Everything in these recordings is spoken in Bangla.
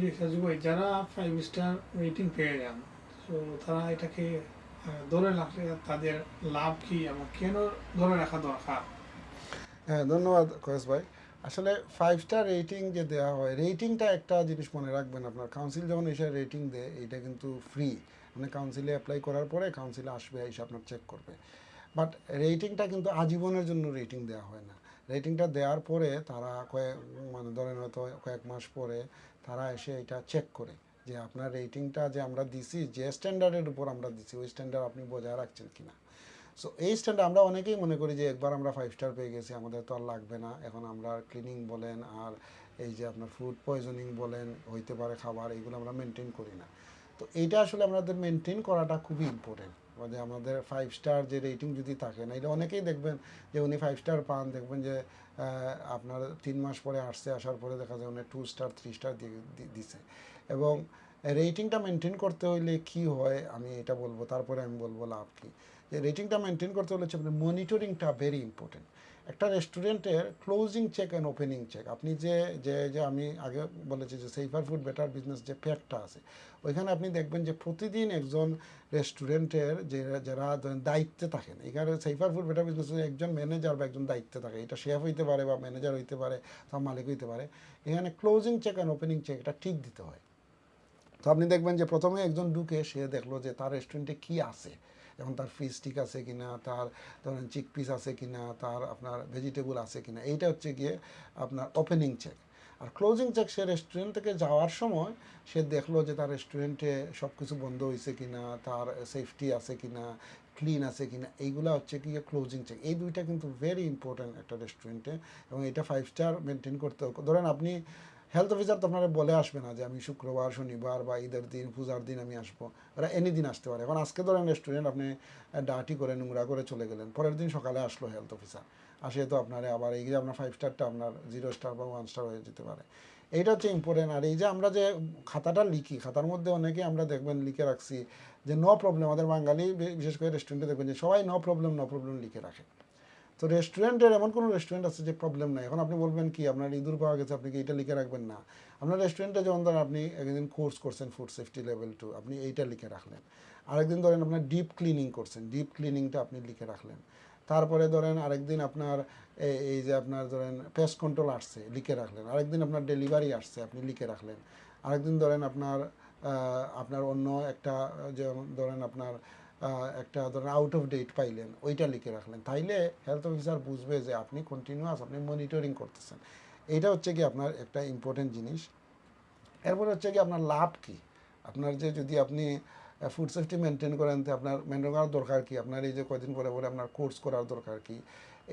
জি ভাই যারা ফাইভ স্টার রেটিং পেয়ে যান, তো তারা এটাকে ধরে রাখলে তাদের লাভ কি এবং কেন ধরে রাখা দরকার? হ্যাঁ ধন্যবাদ কয়েস ভাই। আসলে ফাইভ স্টার রেটিং যে দেওয়া হয় রেটিংটা একটা জিনিস মনে রাখবেন আপনার। কাউন্সিল যখন এসে রেটিং দেয় এটা কিন্তু ফ্রি মানে কাউন্সিলে অ্যাপ্লাই করার পরে কাউন্সিলে আসবে, এসে আপনার চেক করবে। বাট রেটিংটা কিন্তু আজীবনের জন্য রেটিং দেওয়া হয় না। রেটিংটা দেওয়ার পরে তারা কয়েক মানে ধরেন হয়তো কয়েক মাস পরে তারা এসে এটা চেক করে যে আপনার রেটিংটা যে আমরা দিছি, যে স্ট্যান্ডার্ডের উপর আমরা দিছি, ওই স্ট্যান্ডার্ড আপনি বজায় রাখছেন কি না সো এই স্ট্যান্ডার্ড আমরা অনেকেই মনে করি যে একবার আমরা ফাইভ স্টার পেয়ে গেছি, আমাদের তো আর লাগবে না। এখন আমরা ক্লিনিং বলেন আর এই যে আপনার ফুড পয়জনিং বলেন, হইতে পারে খাবার এইগুলো আমরা মেনটেন করি না। তো এইটা আসলে আমাদের মেনটেন করাটা খুবই ইম্পর্টেন্ট মানে আমাদের ফাইভ স্টার যে রেটিং যদি থাকে না এটা অনেকেই দেখবেন যে উনি ফাইভ স্টার পান, দেখবেন যে আপনার তিন মাস পরে আসছে, আসার পরে দেখা যায় উনি টু স্টার থ্রি স্টার দিছে। এবং রেটিংটা মেনটেন করতে হইলে কি হয়, আমি এটা বলব, তারপরে আমি বলব লাভ কি। যে রেটিংটা মেনটেন করতে হলে হচ্ছে মনিটরিংটা ভেরি ইম্পর্টেন্ট একটা রেস্টুরেন্টের closing check and opening check আপনি যে যে যে আমি আগে বলেছি যে সেফার ফুড বেটার বিজনেস যে প্যাকটা আছে, ওইখানে আপনি দেখবেন যে প্রতিদিন একজন রেস্টুরেন্টের যে, যারা দায়িত্বে থাকেন, এখানে সেফার ফুড বেটার বিজনেস একজন ম্যানেজার বা একজন দায়িত্বে থাকে। এটা শেফ হইতে পারে বা ম্যানেজার হইতে পারে বা মালিক হইতে পারে। এখানে closing check and opening check এটা ঠিক দিতে হয়। তো আপনি দেখবেন যে প্রথমে একজন ঢুকে সে দেখল যে তার রেস্টুরেন্টে কি আছে। যেমন তার ফিশ স্টিক আছে কিনা, তার ধরেন চিক পিস আছে কিনা, তার আপনার ভেজিটেবল আছে কিনা। এইটা হচ্ছে গিয়ে আপনার ওপেনিং চেক আর ক্লোজিং চেক সে রেস্টুরেন্ট থেকে যাওয়ার সময় সে দেখল যে তার রেস্টুরেন্টে সব কিছু বন্ধ হয়েছে কিনা, তার সেফটি আছে কিনা ক্লিন আছে কিনা। এইগুলো হচ্ছে কি ক্লোজিং চেক এই দুইটা কিন্তু ভেরি ইম্পর্ট্যান্ট একটা রেস্টুরেন্টে এবং এটা ফাইভ স্টার মেনটেন করতে ধরেন আপনি হেলথ অফিসার তো আপনারা বলে আসবে না যে আমি শুক্রবার, শনিবার বা ঈদের দিন, পূজার দিন আমি আসব। ওরা এনি দিন আসতে পারে। এখন আজকে ধরেন রেস্টুরেন্ট আপনি ডাটি করে, নোংরা করে চলে গেলেন। পরের দিন সকালে আসলো হেলথ অফিসার আসে তো আপনার আবার এই যে আপনার ফাইভ স্টারটা আপনার জিরো স্টার বা ওয়ান স্টার হয়ে যেতে পারে। এইটা হচ্ছে ইম্পর্টেন্ট আর এই যে আমরা যে খাতাটা লিখি, খাতার মধ্যে অনেকে আমরা দেখবেন লিখে রাখছি যে নো প্রবলেম আমাদের বাঙালি বিশেষ করে রেস্টুরেন্টে দেখবেন যে সবাই নো প্রবলেম নো প্রবলেম লিখে রাখে। তো রেস্টুরেন্টের এমন কোনো রেস্টুরেন্ট আছে যে প্রবলেম নাই? এখন আপনি বলবেন কি, আপনার ইঁদুর পাওয়া গেছে, আপনি কি এটা লিখে রাখবেন? না। আপনার রেস্টুরেন্টে যেমন ধরেন আপনি একদিন কোর্স করছেন ফুড সেফটি লেভেল টু আপনি এইটা লিখে রাখলেন। আরেকদিন ধরেন আপনার ডিপ ক্লিনিং করছেন ডিপ ক্লিনিংটা আপনি লিখে রাখলেন। তারপরে ধরেন আরেকদিন আপনার এই যে আপনার ধরেন পেস্ট কন্ট্রোল আসছে, লিখে রাখলেন। আরেকদিন আপনার ডেলিভারি আসছে, আপনি লিখে রাখলেন। আরেকদিন ধরেন আপনার আপনার অন্য একটা, যেমন ধরেন আপনার একটা ধরেন আউট অফ ডেট পাইলেন, ওইটা লিখে রাখলেন। তাইলে হেলথ অফিসার বুঝবে যে আপনি কন্টিনিউয়াস আপনি মনিটরিং করতেছেন। এইটা হচ্ছে কি আপনার একটা ইম্পর্টেন্ট জিনিস। এরপরে হচ্ছে কি আপনার লাভ কি? আপনার যে যদি আপনি ফুড সেফটি মেনটেন করেন, তো আপনার মেনটেন করার দরকার কি? আপনার এই যে কয়দিন পরে পরে আপনার কোর্স করার দরকার কি?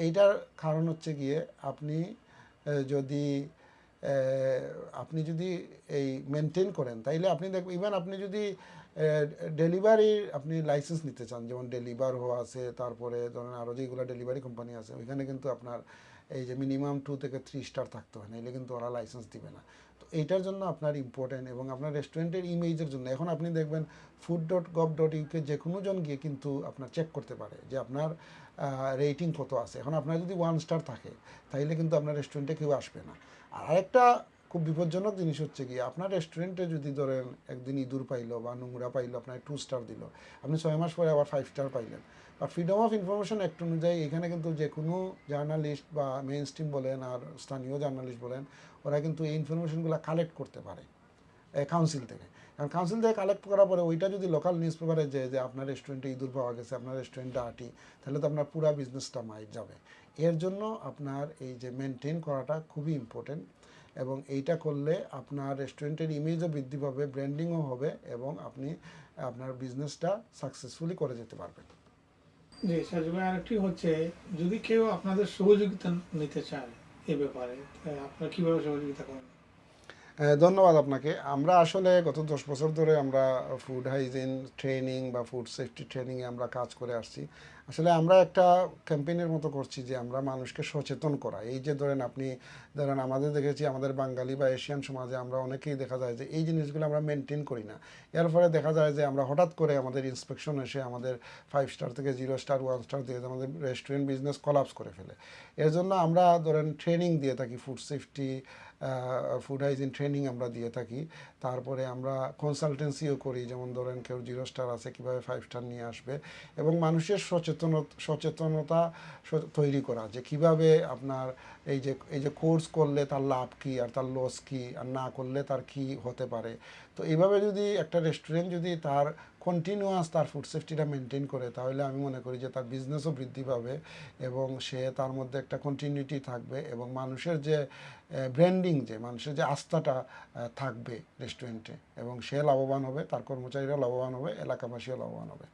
এইটার কারণ হচ্ছে গিয়ে আপনি যদি আপনি যদি এই মেনটেন করেন, তাইলে আপনি দেখবেন ইভেন আপনি যদি ডেলিভারির আপনি লাইসেন্স নিতে চান, যেমন ডেলিভার হওয়া আছে, তারপরে ধরেন আরও যেগুলো ডেলিভারি কোম্পানি আছে, ওইখানে কিন্তু আপনার এই যে মিনিমাম টু থেকে থ্রি স্টার থাকতে হয় নাহলে কিন্তু ওরা লাইসেন্স দিবে না। তো এইটার জন্য আপনার ইম্পর্টেন্ট এবং আপনার রেস্টুরেন্টের ইমেজের জন্য, এখন আপনি দেখবেন food dot gov dot UK যে কোনো জন গিয়ে কিন্তু আপনার চেক করতে পারে যে আপনার রেটিং কত আছে? এখন আপনার যদি ওয়ান স্টার থাকে, তাইলে কিন্তু আপনার রেস্টুরেন্টে কেউ আসবে না। আর আরেকটা খুব বিপজ্জনক জিনিস হচ্ছে কি আপনার রেস্টুরেন্টে যদি ধরেন একদিন ইঁদুর পাইলো বা নোংরা পাইলো, আপনার টু স্টার দিল, আপনি ছয় মাস পরে আবার ফাইভ স্টার পাইলেন। বা ফ্রিডম অফ ইনফরমেশন অ্যাক্ট অনুযায়ী এখানে কিন্তু যে কোনো জার্নালিস্ট বা মেইন স্ট্রিম বলেন আর স্থানীয় জার্নালিস্ট বলেন, ওরা কিন্তু এই ইনফরমেশনগুলো কালেক্ট করতে পারে। কাউন্সিল থেকে। কারণ কাউন্সিল থেকে কালেক্ট করার পরে ওইটা যদি লোকাল নিউজ পেপারে যে যে আপনার রেস্টুরেন্টে ইঁদুর পাওয়া গেছে, আপনার রেস্টুরেন্টে আটি, তাহলে তো আপনার পুরো বিজনেসটা মাইট যাবে। এর জন্য আপনার এই যে মেনটেন করাটা খুবই ইম্পর্টেন্ট এবং এইটা করলে আপনার রেস্টুরেন্টের ইমেজও বৃদ্ধি পাবে ব্র্যান্ডিংও হবে এবং আপনি আপনার বিজনেসটা সাকসেসফুলি করে যেতে পারবেন। জি আরেকটি হচ্ছে, যদি কেউ আপনাদের সহযোগিতা নিতে চায় এ ব্যাপারে আপনারা কীভাবে সহযোগিতা করেন ধন্যবাদ আপনাকে। আমরা আসলে গত দশ বছর ধরে আমরা ফুড হাইজিন ট্রেনিং বা ফুড সেফটি ট্রেনিংয়ে আমরা কাজ করে আসছি। আসলে আমরা একটা ক্যাম্পেইনের মতো করছি যে আমরা মানুষকে সচেতন করা। এই যে ধরেন আপনি, ধরেন আমাদের দেখেছি আমাদের বাঙালি বা এশিয়ান সমাজে আমরা অনেকেই দেখা যায় যে এই জিনিসগুলো আমরা মেনটেন করি না। এর ফলে দেখা যায় যে আমরা হঠাৎ করে আমাদের ইন্সপেকশন এসে আমাদের ফাইভ স্টার থেকে জিরো স্টার ওয়ান স্টার দিয়ে আমাদের রেস্টুরেন্ট বিজনেস কলাপস করে ফেলে। এর জন্য আমরা ধরেন ট্রেনিং দিয়ে থাকি food safety food hygiene training আমরা দিয়ে থাকি। তারপরে আমরা কনসালটেন্সিও করি, যেমন ধরেন কেউ জিরো স্টার আছে, কীভাবে ফাইভ স্টার নিয়ে আসবে? এবং মানুষের সচেতন সচেতনতা তৈরি করা, যে কীভাবে আপনার এই যে এই যে কোর্স করলে তার লাভ কি, আর তার লস কি, আর না করলে তার কি হতে পারে? তো এইভাবে যদি একটা রেস্টুরেন্ট যদি তার কন্টিনিউয়াস তার ফুড সেফটিটা মেনটেন করে, তাহলে আমি মনে করি যে তার বিজনেসও বৃদ্ধি পাবে এবং সে তার মধ্যে একটা কন্টিনিউটি থাকবে এবং মানুষের যে ব্র্যান্ডিং যে, মানুষের যে আস্থাটা থাকবে রেস্টুরেন্টে এবং সে লাভবান হবে, তার কর্মচারীরা লাভবান হবে, এলাকাবাসীও লাভবান হবে।